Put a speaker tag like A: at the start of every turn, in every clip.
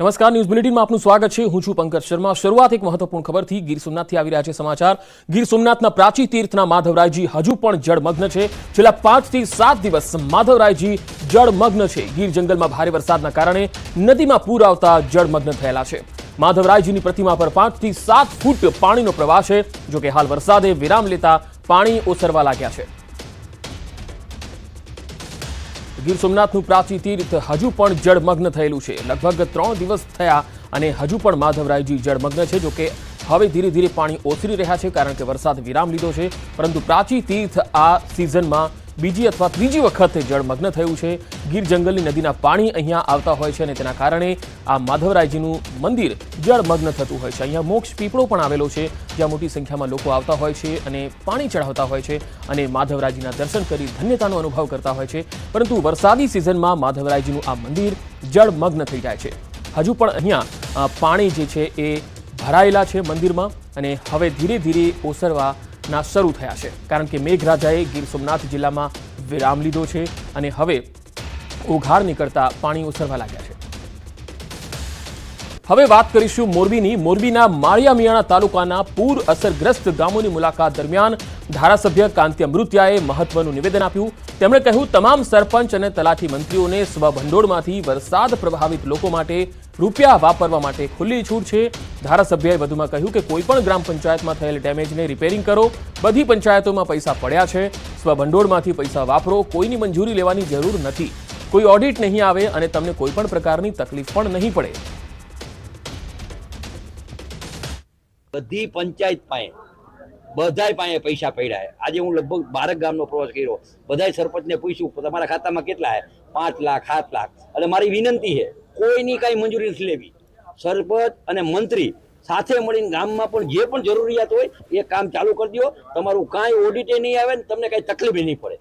A: નમસ્કાર, ન્યૂઝ બુલેટિનમાં આપનું સ્વાગત છે. હું છું પંકજ શર્મા. શરૂઆત એક મહત્વપૂર્ણ ખબરથી ગીર સોમનાથથી આવી રહ્યા છે સમાચાર. ગીર સોમનાથના પ્રાચી તીર્થના માધવરાયજી હજુ પણ જળમગ્ન છે. છેલ્લા પાંચથી સાત દિવસ માધવરાયજી જળમગ્ન છે. ગીર જંગલમાં ભારે વરસાદના કારણે નદીમાં પૂર આવતા જળમગ્ન થયેલા છે. માધવરાયજીની પ્રતિમા પર પાંચથી સાત ફૂટ પાણીનો પ્રવાહ છે. જોકે હાલ વરસાદે વિરામ લેતા પાણી ઓસરવા લાગ્યા છે. ગીર સોમનાથનું પ્રાચી તીર્થ હજુ પણ જળમગ્ન થયેલું છે. લગભગ ત્રણ દિવસ થયા અને હજુ પણ માધવરાયજી જળમગ્ન છે, જોકે હવે ધીરે ધીરે પાણી ઓસરી રહ્યા છે, કારણ કે વરસાદ વિરામ લીધો છે. પરંતુ પ્રાચી તીર્થ આ સિઝનમાં બીજી અથવા ત્રીજી વખત જળમગ્ન થયું છે. ગીર જંગલની નદીના પાણી અહીંયા આવતા હોય છે અને તેના કારણે આ માધવરાયજીનું મંદિર જળમગ્ન થતું હોય છે. અહીંયા મોક્ષ પીપળો પણ આવેલો છે. જ્યાં મોટી સંખ્યામાં લોકો આવતા હોય છે અને પાણી ચઢાવતા હોય છે અને માધવરાયજીના દર્શન કરી ધન્યતાનો અનુભવ કરતા હોય છે. પરંતુ વરસાદી સિઝનમાં માધવરાયજીનું આ મંદિર જળમગ્ન થઈ જાય છે. હજુ પણ અહીંયા પાણી જે છે એ ભરાયેલા છે મંદિરમાં અને હવે ધીરે ધીરે ઓસરવાના શરૂ થયા છે. કારણ કે મેઘરાજાએ ગીર સોમનાથ જિલ્લામાં વિરામ લીધો છે અને હવે ઓઘાર નીકળતા પાણી ઓસરવા લાગ્યા છે. હવે વાત કરીશું મોરબીની. મોરબીના માળિયા મિયાણા તાલુકાના પૂર અસરગ્રસ્ત ગામોની મુલાકાત દરમિયાન ધારાસભ્ય કાંતિ અમૃતિયાએ મહત્વનું નિવેદન આપ્યું. તેમણે કહ્યું, તમામ સરપંચ અને તલાટી મંત્રીઓને સ્વભંડોળમાંથી વરસાદ પ્રભાવિત લોકો માટે રૂપિયા વાપરવા માટે ખુલ્લી છૂટ છે. ધારાસભ્યએ વધુમાં કહ્યું કે કોઈપણ ગ્રામ પંચાયતમાં થયેલ ડેમેજને રિપેરિંગ કરો. બધી પંચાયતોમાં પૈસા પડ્યા છે. સ્વભંડોળમાંથી પૈસા વાપરો. કોઈની મંજૂરી લેવાની જરૂર નથી. કોઈ ઓડિટ નહીં આવે અને તમને કોઈપણ પ્રકારની તકલીફ પણ નહીં પડે.
B: બધી પંચાયત પાસે બધાય પાસે પૈસા પડ્યા આજે હું લગભગ બારક ગામનો પ્રવાસ કર્યો. બધાય સરપંચને પૂછ્યું તમારા ખાતામાં કેટલા છે? પાંચ લાખ, સાત લાખ. એટલે મારી વિનંતી છે, કોઈની કાંઈ મંજૂરી નથી લેવી. સરપંચ અને મંત્રી સાથે મળીને ગામમાં પણ જે પણ જરૂરિયાત હોય, એ કામ ચાલુ કરી દો. તમારું કાંઈ ઓડિટે નહીં આવે ને તમને કાંઈ તકલીફ નહીં પડે.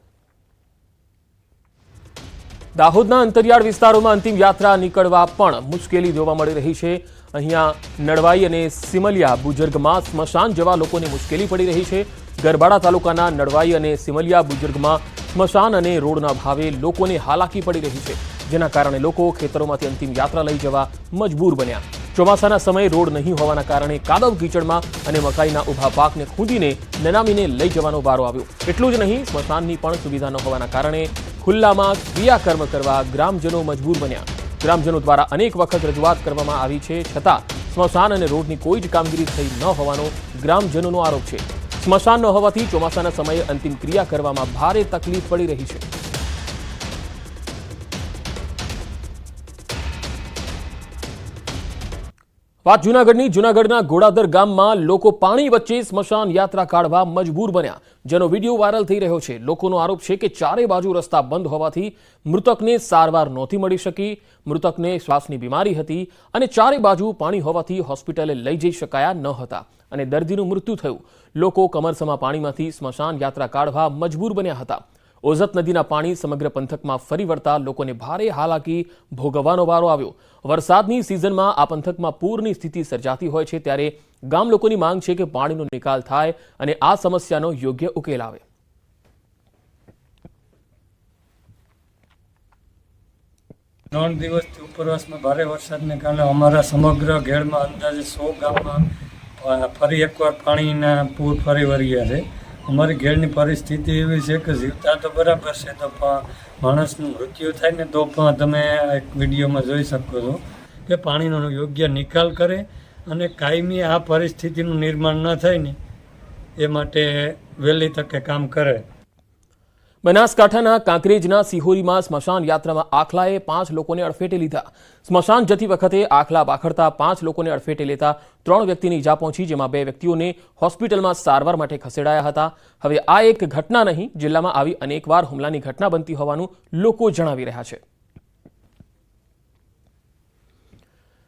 A: દાહોદના અંતરિયાળ વિસ્તારોમાં અંતિમ યાત્રા નીકળવા પણ મુશ્કેલી જોવા મળી રહી છે. અહીંયા નડવાઈ અને સિમલિયા બુજુર્ગમાં સ્મશાન જવા લોકોને મુશ્કેલી પડી રહી છે. ગરબાડા તાલુકાના નડવાઈ અને સિમલિયા બુજુર્ગમાં સ્મશાન અને રોડના ભાવે લોકોને હાલાકી પડી રહી છે, જેના કારણે લોકો ખેતરોમાંથી અંતિમ યાત્રા લઈ જવા મજબૂર બન્યા. ચોમાસાના સમયે રોડ નહીં હોવાના કારણે કાદવ કીચડમાં અને મકાઈના ઊભા પાકને ખૂંદીને નનામીને લઈ જવાનો વારો આવ્યો. એટલું જ નહીં, સ્મશાનની પણ સુવિધા ન હોવાના કારણે ખુલ્લામાં ક્રિયાકર્મ કરવા ગ્રામજનો મજબૂર બન્યા. ગ્રામજનો દ્વારા અનેક વખત રજૂઆત કરવામાં આવી છે. છતાં સ્મશાન અને રોડની કોઈ જ કામગીરી થઈ ન હોવાનો ગ્રામજનોનો આરોપ છે. સ્મશાન ન હોવાથી ચોમાસાના સમયે અંતિમ ક્રિયા કરવામાં ભારે તકલીફ પડી રહી છે. વાત જૂનાગઢની જૂનાગઢના ઘોડાદર ગામમાં લોકો પાણી વચ્ચે સ્મશાન યાત્રા કાઢવા મજબૂર બન્યા, જેનો વીડિયો વાયરલ થઈ રહ્યો છે. લોકોનો આરોપ છે કે ચારે બાજુ રસ્તા બંધ હોવાથી મૃતકને સારવાર નહોતી મળી શકી, મૃતકને શ્વાસની બીમારી હતી અને ચારે બાજુ પાણી હોવાથી હોસ્પિટલે લઈ જઈ શકાયા ન હતા અને દર્દીનું મૃત્યુ થયું. લોકો કમરસમાં પાણીમાંથી સ્મશાન યાત્રા કાઢવા મજબૂર બન્યા હતા. ઓઝત નદીના પાણી સમગ્ર પંથકમાં ફરી વળતા લોકોને ભારે હાલાકી ભોગવવાનો વારો આવ્યો. વરસાદની સિઝનમાં આ પંથકમાં પૂરની સ્થિતિ સર્જાતી હોય છે ત્યારે ગામ લોકોની માંગ છે કે પાણીનો નિકાલ થાય અને આ સમસ્યાનો યોગ્ય ઉકેલ આવે.
C: ત્રણ દિવસથી ઉપરવાસમાં ભારે વરસાદને કારણે અમારા સમગ્ર ઘેડમાં અંદાજે સો ગામમાં ફરી એકવાર પાણીના પૂર ફરી વળ્યા છે. અમારી ઘેરની પરિસ્થિતિ એવી છે કે જીવતા તો બરાબર છે, તો પણ માણસનું મૃત્યુ થાય ને તો પણ તમે એક વિડીયોમાં જોઈ શકો છો કે પાણીનો યોગ્ય નિકાલ કરે અને કાયમી આ પરિસ્થિતિનું નિર્માણ ન થાય ને એ માટે વહેલી તકે કામ કરે.
A: બનાસકાંઠાના કાંકરેજના સિહોરીમાં સ્મશાન યાત્રામાં આખલાએ પાંચ લોકોને અડફેટે લીધા. સ્મશાન જતી વખતે આખલા બાખડતા પાંચ લોકોને અડફેટે લેતા ત્રણ વ્યક્તિની ઈજા પહોંચી, જેમાં બે વ્યક્તિઓને હોસ્પિટલમાં સારવાર માટે ખસેડાયા હતા. હવે આ એક ઘટના નહીં, જિલ્લામાં આવી અનેકવાર હુમલાની ઘટના બનતી હોવાનું લોકો જણાવી રહ્યા છે.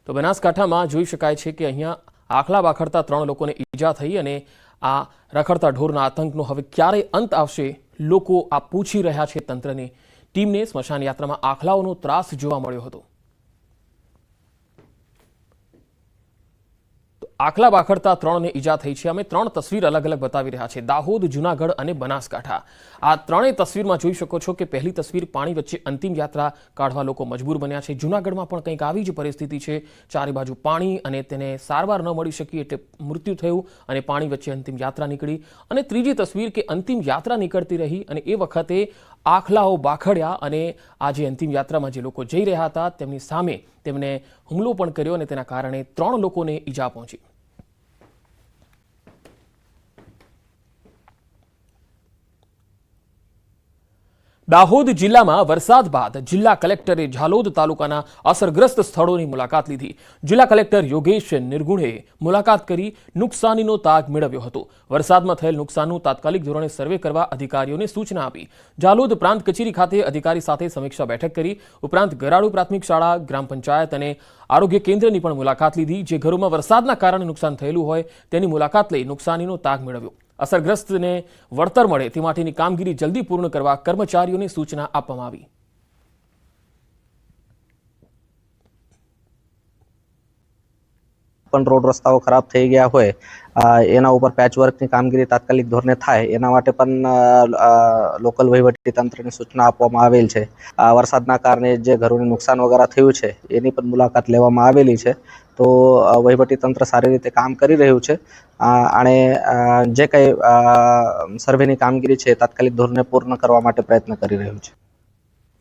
A: તો બનાસકાંઠામાં જોઈ શકાય છે કે અહીંયા આખલા બાખડતા ત્રણ લોકોને ઈજા થઈ અને આ રખડતા ઢોરના આતંકનો હવે ક્યારે અંત આવશે લોકો આ પૂછી રહ્યા છે તંત્રને. ટીમને સ્મશાન યાત્રામાં આખલાઓનો ત્રાસ જોવા મળ્યો હતો. આખલા બાખડતા ત્રણને ઈજા થઈ છે. અમે ત્રણ તસવીર અલગ અલગ બતાવી રહ્યા છે દાહોદ, જુનાગઢ અને બનાસકાંઠા. આ ત્રણેય તસવીરમાં જોઈ શકો છો કે પહેલી તસવીર પાણી વચ્ચે અંતિમ યાત્રા કાઢવા લોકો મજબૂર બન્યા છે. જુનાગઢમાં પણ કંઈક આવી જ પરિસ્થિતિ છે. ચારે બાજુ પાણી અને તેને સારવાર ન મળી શકી એટલે મૃત્યુ થયું અને પાણી વચ્ચે અંતિમ યાત્રા નીકળી. અને ત્રીજી તસવીર કે અંતિમ યાત્રા નીકળતી રહી અને એ વખતે આખલાઓ બાખડ્યા અને આ જે અંતિમ યાત્રામાં જે લોકો જઈ રહ્યા હતા તેમની સામે તેમને હુમલો પણ કર્યો અને તેના કારણે ત્રણ લોકોને ઈજા પહોંચી. દાહોદ જિલ્લામાં વરસાદ બાદ જિલ્લા કલેક્ટરે ઝાલોદ તાલુકાના અસરગ્રસ્ત સ્થળોની મુલાકાત લીધી. જિલ્લા કલેક્ટર યોગેશ નિર્ગુણે મુલાકાત કરી નુકસાનીનો તાગ મેળવ્યો હતો. વરસાદમાં થયેલ નુકસાનનું તાત્કાલિક ધોરણે સર્વે કરવા અધિકારીઓને સૂચના આપી. ઝાલોદ પ્રાંત કચેરી ખાતે અધિકારી સાથે સમીક્ષા બેઠક કરી. ઉપરાંત ગરાડુ પ્રાથમિક શાળા, ગ્રામ પંચાયત અને આરોગ્ય કેન્દ્રની પણ મુલાકાત લીધી. જે ઘરોમાં વરસાદના કારણે નુકસાન થયેલું હોય તેની મુલાકાત લઈ નુકસાનીનો તાગ મેળવ્યો. અસરગ્રસ્તને વળતર મળે તે માટેની કામગીરી જલ્દી પૂર્ણ કરવા કર્મચારીઓને સૂચના આપવામાં આવી.
D: પણ રોડ રસ્તાઓ ખરાબ થઈ ગયા હોય એના ઉપર પેચવર્કની કામગીરી તાત્કાલિક ધોરણે થાય, એના માટે પણ લોકલ તંત્રને સૂચના આપવામાં આવેલ છે. વરસાદના કારણે જે ઘરોને નુકસાન વગેરે થયું છે, એની પણ મુલાકાત લેવામાં આવેલી છે. તો તંત્ર સારી રીતે કામ કરી રહ્યું છે. અને જે કંઈ સર્વેની કામગીરી છે તાત્કાલિક ધોરણે પૂર્ણ કરવા માટે પ્રયત્ન કરી રહ્યું છે.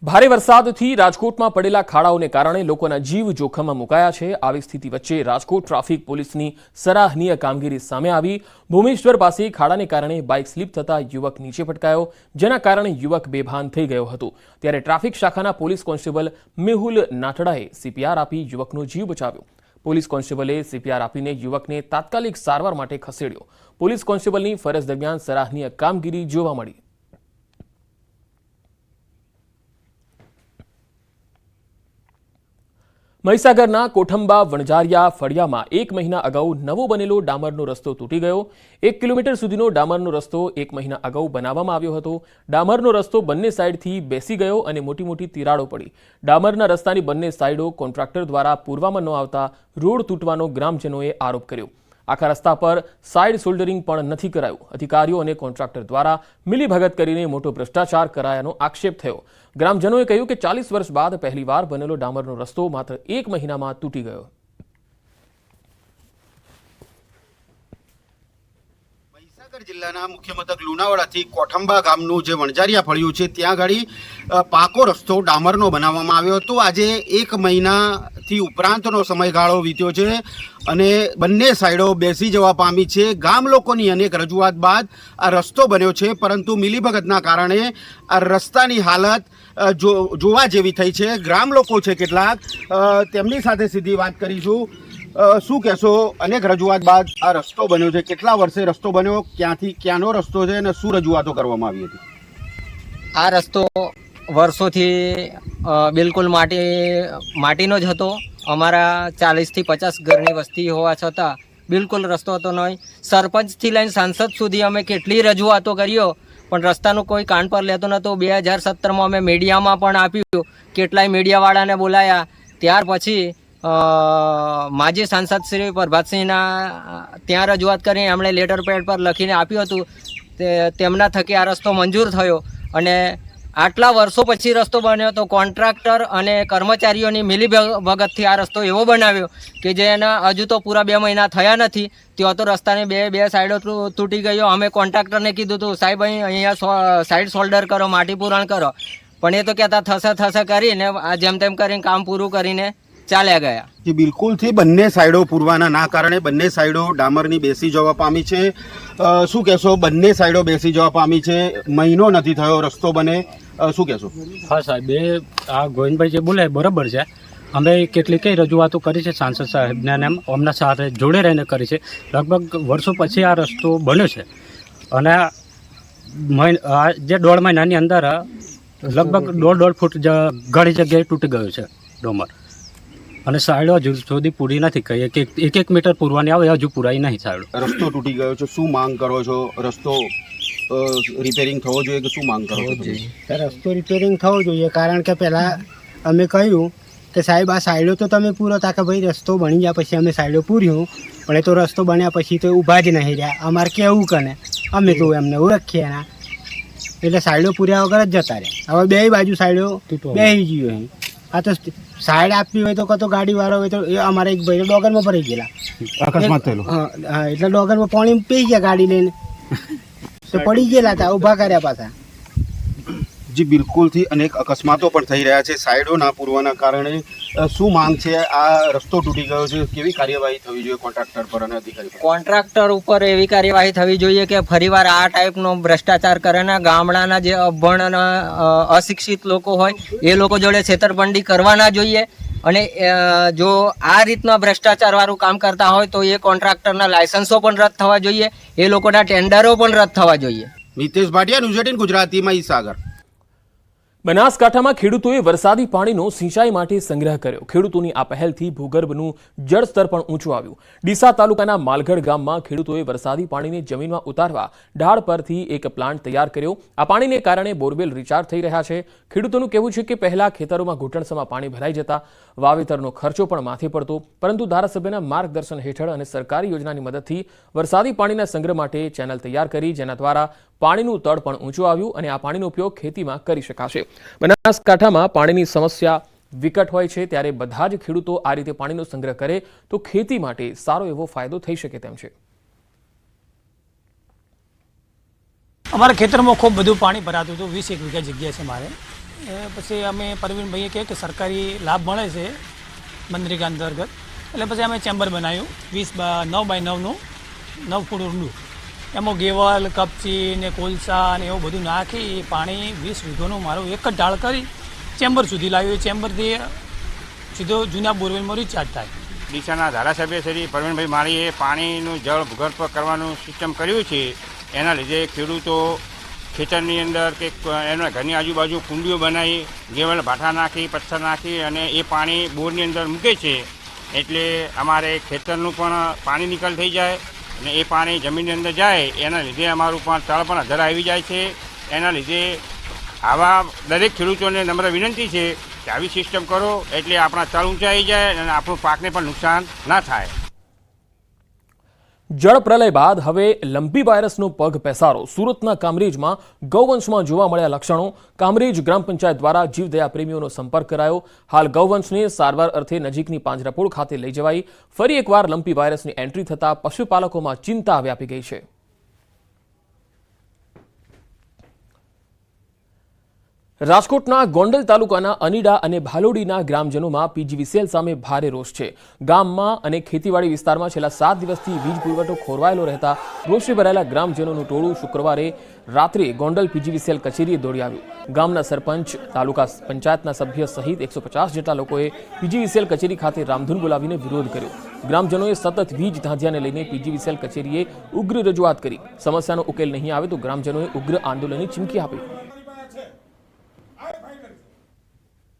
A: ભારે વરસાદથી રાજકોટમાં પડેલા ખાડાઓને કારણે લોકોના જીવ જોખમમાં મુકાયા છે. આવી સ્થિતિ વચ્ચે રાજકોટ ટ્રાફિક પોલીસની સરાહનીય કામગીરી સામે આવી. ભૂમેશ્વર પાસે ખાડાને કારણે બાઇક સ્લીપ થતા યુવક નીચે પટકાયો જેના કારણે યુવક બેભાન થઈ ગયો હતો. ત્યારે ટ્રાફિક શાખાના પોલીસ કોન્સ્ટેબલ મેહુલ નાટડાએ સીપીઆર આપી યુવકનો જીવ બચાવ્યો. પોલીસ કોન્સ્ટેબલે સીપીઆર આપીને યુવકને તાત્કાલિક સારવાર માટે ખસેડ્યો. પોલીસ કોન્સ્ટેબલની ફરજ દરમિયાન સરાહનીય કામગીરી જોવા મળી. મહીસાગરના કોઠંબા, વણઝારિયા, ફળિયામાં એક મહિના અગાઉ નવો બનેલો ડામરનો રસ્તો તૂટી ગયો. એક કિલોમીટર સુધીનો ડામરનો રસ્તો એક મહિના અગાઉ બનાવવામાં આવ્યો હતો. ડામરનો રસ્તો બંને સાઈડથી બેસી ગયો અને મોટી મોટી તિરાડો પડી. ડામરના રસ્તાની બંને સાઈડો કોન્ટ્રાક્ટર દ્વારા પૂરવામાં ન આવતા રોડ તૂટવાનો ગ્રામજનોએ આરોપ કર્યો. આખા રસ્તા પર સાઇડ સોલ્ડરિંગ પણ નથી કરાયું. અધિકારીઓ અને કોન્ટ્રાક્ટર દ્વારા મિલીભગત કરીને મોટો ભ્રષ્ટાચાર કરાયાનો આક્ષેપ થયો. ગ્રામજનોએ કહ્યું કે ચાલીસ વર્ષ બાદ પહેલીવાર બનેલો ડામરનો રસ્તો માત્ર એક મહિનામાં તૂટી ગયો.
E: મહીસાગર જિલ્લાના મુખ્ય મથક લુણાવાડાથી કોઠંબા ગામનું જે વણઝારિયા ફળ્યું છે, ત્યાં આગળ પાકો રસ્તો ડામરનો બનાવવામાં આવ્યો હતો. આજે એક મહિનાથી ઉપરાંતનો સમયગાળો વીત્યો છે અને બંને સાઈડો બેસી જવા પામી છે. ગામ લોકોની અનેક રજૂઆત બાદ આ રસ્તો બન્યો છે, પરંતુ મિલીભગતના કારણે આ રસ્તાની હાલત જો, જોવા જેવી થઈ છે. ગ્રામ લોકો છે કેટલાક તેમની સાથે સીધી વાત કરીશું. શું કહેશો? અનેક રજૂઆત બાદ આ રસ્તો બન્યો છે. કેટલા વર્ષે રસ્તો બન્યો? ક્યાંથી ક્યાંનો રસ્તો છે અને શું રજૂઆતો કરવામાં આવી હતી?
F: આ રસ્તો વર્ષોથી બિલકુલ માટી, માટીનો જ હતો. અમારા ચાલીસથી પચાસ ઘરની વસ્તી હોવા છતાં બિલકુલ રસ્તો હતો નહીં. સરપંચથી લઈને સાંસદ સુધી અમે કેટલી રજૂઆતો કર્યો પણ રસ્તાનું કોઈ કાન પર લેતો નહોતો. બે હજાર સત્તરમાં અમે મીડિયામાં પણ આપ્યું. કેટલાય મીડિયાવાળાને બોલાયા. ત્યાર પછી માજી સાંસદ શ્રી પ્રભાતસિંહના ત્યાં રજૂઆત કરી. એમણે લેટર પેડ પર લખીને આપ્યું હતું. તેમના થકી આ રસ્તો મંજૂર થયો. અને આટલા વર્ષો પછી રસ્તો બન્યો તો કોન્ટ્રાક્ટર અને કર્મચારીઓની મિલી ભગતથી આ રસ્તો એવો બનાવ્યો કે જેના હજુ તો પૂરા બે મહિના થયા નથી, ત્યાં તો રસ્તાની બે બે સાઈડો તૂટી ગયો. અમે કોન્ટ્રાક્ટરને કીધું હતું સાહેબ, અહીં, અહીંયા સાઈડ શોલ્ડર કરો, માટી પૂરણ કરો. પણ એ તો કહેતા થશે થશે કરીને જેમ તેમ કરીને કામ પૂરું કરીને ચાલ્યા ગયા.
E: જે બિલકુલથી બંને સાઈડો પૂરવાના ના કારણે બંને સાઈડો ડામરની બેસી જવા પામી છે. શું કહેશો? બંને સાઈડો બેસી જવા પામી છે. મહિનો નથી થયો રસ્તો બને. શું કહેશો?
G: હા સાહેબ બે આ ગોવિંદભાઈ જે બોલે બરાબર છે. અમે કેટલી કઈ રજૂઆતો કરી છે સાંસદ સાહેબને એમ અમના સાથે જોડે રહીને કરી છે. લગભગ વર્ષો પછી આ રસ્તો બન્યો છે. અને આ જે દોઢ મહિનાની અંદર લગભગ દોઢ દોઢ ફૂટ ઘણી જગ્યાએ તૂટી ગયું છે ડોમર. અને સાયડો હજુ સુધી પૂરી નથી કહી એક એક- એક મીટર પૂરવાની આવે હજુ પૂરાઈ નહીં સાયડો.
E: રસ્તો તૂટી ગયો છે. શું માંગ કરો છો? રસ્તો રિપેરિંગ થવો જોઈએ કે શું માંગ કરો છો?
H: રસ્તો રિપેરિંગ થવો જોઈએ કારણ કે પહેલાં અમે કહ્યું કે સાહેબ આ સાઈડો તો તમે પૂરો તા કે ભાઈ રસ્તો બની ગયા પછી અમે સાયડો પૂર્યું પણ એ તો રસ્તો બન્યા પછી તો ઊભા જ નહીં રહ્યા. અમારે કેવું કને? અમે તો એમને ઓળખીએ એના એટલે સાયડો પૂર્યા વગર જ જતા રહ્યા. હવે બે બાજુ સાયડો બે ગયું અહીં આ તો સાઈડ આપવી હોય તો કતો ગાડી વાળો હોય તો એ અમારે એક ભાઈ ડોગરમાં ભરાઈ ગયેલા.
E: અકસ્માત થયેલો.
H: હા એટલે ડોગરમાં પાણી પી ગયા ગાડી લઈને તો પડી ગયેલા હતા ઊભા કર્યા પાછા.
E: જી બિલકુલથી અનેક અકસ્માતો પણ થઈ રહ્યા છે. સાઇડો ના પૂરવાના કારણે શું માંગ છે? આ રસ્તો તૂટી ગયો છે. કેવી કાર્યવાહી થવી જોઈએ કોન્ટ્રાક્ટર પર અને અધિકારી
F: કોન્ટ્રાક્ટર ઉપર એવી કાર્યવાહી થવી જોઈએ કે ફરીવાર આ ટાઈપનો ભ્રષ્ટાચાર કરે ને ગામડાના જે અભણ અને અશિક્ષિત લોકો હોય એ લોકો જોડે છેતરપંડી કરવા ના જોઈએ. અને જો આ રીતના ભ્રષ્ટાચાર વાળું કામ કરતા હોય તો એ કોન્ટ્રાક્ટરના લાયસન્સો પણ રદ થવા જોઈએ. એ લોકોના ટેન્ડરો પણ રદ થવા જોઈએ.
E: મિતેશ ભાટિયા ન્યૂઝ એટીન ગુજરાતીમાં ઈસાગર
A: બનાસકાંઠામાં ખેડૂતોએ વરસાદી પાણીનો સિંચાઈ માટે સંગ્રહ કર્યો. ખેડૂતોની આ પહેલથી ભૂગર્ભનું જળસ્તર પણ ઊંચું આવ્યું. ડીસા તાલુકાના માલગઢ ગામમાં ખેડૂતોએ વરસાદી પાણીને જમીનમાં ઉતારવા ઢાળ પરથી એક પ્લાન્ટ તૈયાર કર્યો. આ પાણીને કારણે બોરવેલ રિચાર્જ થઈ રહ્યા છે. ખેડૂતોનું કહેવું છે કે પહેલા ખેતરોમાં ઘૂંટણસમાં પાણી ભરાઈ જતા વાવેતરનો ખર્ચો પણ માથે પડતો, પરંતુ ધારાસભ્યના માર્ગદર્શન હેઠળ અને સરકારી યોજનાની મદદથી વરસાદી પાણીના સંગ્રહ માટે ચેનલ તૈયાર કરી, જેના દ્વારા પાણીનું તળ પણ ઊંચું આવ્યું અને આ પાણીનો ઉપયોગ ખેતીમાં કરી શકાશે. બનાસકાંઠામાં પાણીની સમસ્યા વિકટ હોય છે, ત્યારે બધા જ ખેડૂતો આ રીતે પાણીનો સંગ્રહ કરે તો ખેતી માટે સારો એવો ફાયદો થઈ શકે તેમ છે.
I: અમારા ખેતરમાં ખૂબ બધું પાણી ભરાતું હતું, વીસ એક વીઘા જગ્યા છે મારે. પછી અમે પરવીનભાઈએ કહે કે સરકારી લાભ મળે છે મનરેગા અંતર્ગત. એટલે પછી અમે ચેમ્બર બનાવ્યું, વીસ નવ બાય નવનું, નવ ફૂટ ઊંડું. એમાં ગેવલ, કપચી ને કોલસા ને એવું બધું નાખી એ પાણી, વીસ વીઘોનું મારું એક જ ઢાળ કરી, ચેમ્બર સુધી લાવ્યું. ચેમ્બરથી સીધો જૂના બોરવેલમાં રિચાર્જ થાય.
J: ડીસાના ધારાસભ્ય શ્રી પ્રવીણભાઈ માળીએ પાણીનું જળ ભૂગર્ભ કરવાનું સિસ્ટમ કર્યું છે. એના લીધે ખેડૂતો ખેતરની અંદર કે એના ઘરની આજુબાજુ કુંડીઓ બનાવી, ગેવલ ભાઠા નાખી, પથ્થર નાખી અને એ પાણી બોરની અંદર મૂકે છે. એટલે અમારે ખેતરનું પણ પાણી નિકાલ થઈ જાય. અને એ પાણી જમીનની અંદર જાય, એના લીધે અમારું પણ તળ પણ અધર આવી જાય છે. એના લીધે આવા દરેક ખેડૂતોને નમ્ર વિનંતી છે કે આવી સિસ્ટમ કરો એટલે આપણા તળ ઊંચા આવી જાય અને આપણું પાકને પણ નુકસાન ના થાય.
A: જળ પ્રલય બાદ હવે લંબી વાયરસનો પગ પેસારો. સુરતના કામરેજમાં ગૌવંશમાં જોવા મળ્યા લક્ષણો. કામરેજ ગ્રામ પંચાયત દ્વારા જીવદયા પ્રેમીઓનો સંપર્ક કરાયો. હાલ ગૌવંશને સારવાર અર્થે નજીકની પાંજરાપોળ ખાતે લઈ જવાઈ. ફરી એકવાર લંપી વાયરસની એન્ટ્રી થતા પશુપાલકોમાં ચિંતા વ્યાપી ગઈ છે. રાજકોટના ગોંડલ તાલુકાના અનીડા અને ભાલોડીના ગ્રામજનોમાં પીજીવીસીએલ સામે ભારે રોષ છે. ગામમાં અને ખેતીવાડી વિસ્તારમાં છેલ્લા સાત દિવસથી વીજ પુરવઠો ખોરવાયેલો રહેતા રોષે ભરાયેલા ગ્રામજનોનું ટોળું શુક્રવારે રાત્રે ગોંડલ પીજીવીસીએલ કચેરીએ દોડી આવ્યું. ગામના સરપંચ, તાલુકા પંચાયતના સભ્ય સહિત એકસો પચાસ જેટલા લોકોએ પીજીવીસીએલ કચેરી ખાતે રામધૂન બોલાવીને વિરોધ કર્યો. ગ્રામજનોએ સતત વીજ ધાંધિયાને લઈને પીજીવીસીએલ કચેરીએ ઉગ્ર રજૂઆત કરી. સમસ્યાનો ઉકેલ નહીં આવે તો ગ્રામજનોએ ઉગ્ર આંદોલનની ચીમકી આપી.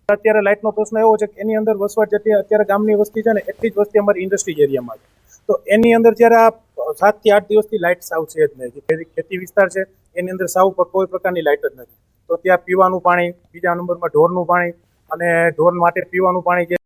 K: અત્યારે લાઇટનો પ્રશ્ન એવો છે કે એની અંદર વસવાટ જેટલી અત્યારે ગામની વસ્તી છે ને, એટલી જ વસ્તી અમારી ઇન્ડસ્ટ્રીઝ એરિયામાં છે. તો એની અંદર જ્યારે આ સાતથી આઠ દિવસથી લાઇટ સાવ છે જ નહીં. ખેતી વિસ્તાર છે, એની અંદર સાવ કોઈ પ્રકારની લાઇટ જ નથી. તો ત્યાં પીવાનું પાણી, બીજા નંબરમાં ઢોરનું પાણી અને ઢોર માટે પીવાનું પાણી જે